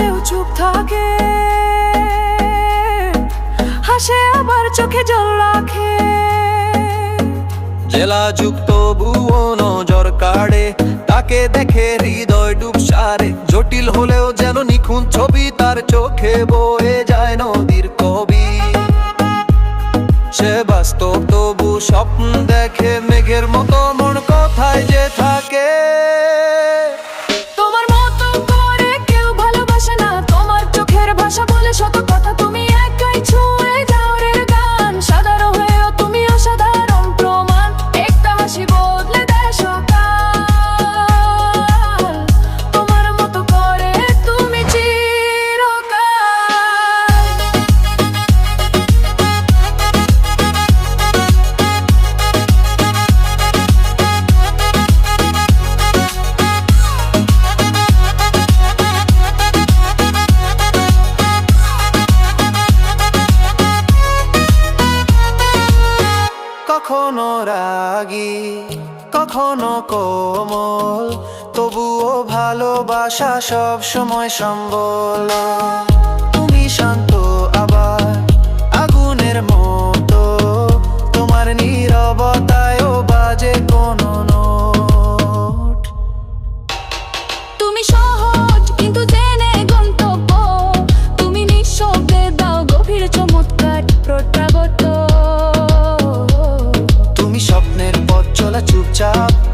সেও চুপ থাকে। হাসে আবার চোখে জল রাখে। জেলা যুক্ত বুও জ্বর কাড়ে, তাকে দেখে হৃদয় ডুব সারে। জটিল হলেও যেন নিখুন ছবি তার চোখে বয়ে যায় নদীর কবি। সে বাস্তব তবু স্বপ্ন দেখে মেঘের মতো মন কথায় যে থাকে কথা তুমি কখনো রাগি কখনো কোমল তবুও ভালোবাসা সব সময় সম্বল। তুমি শান্ত না চুপচাপ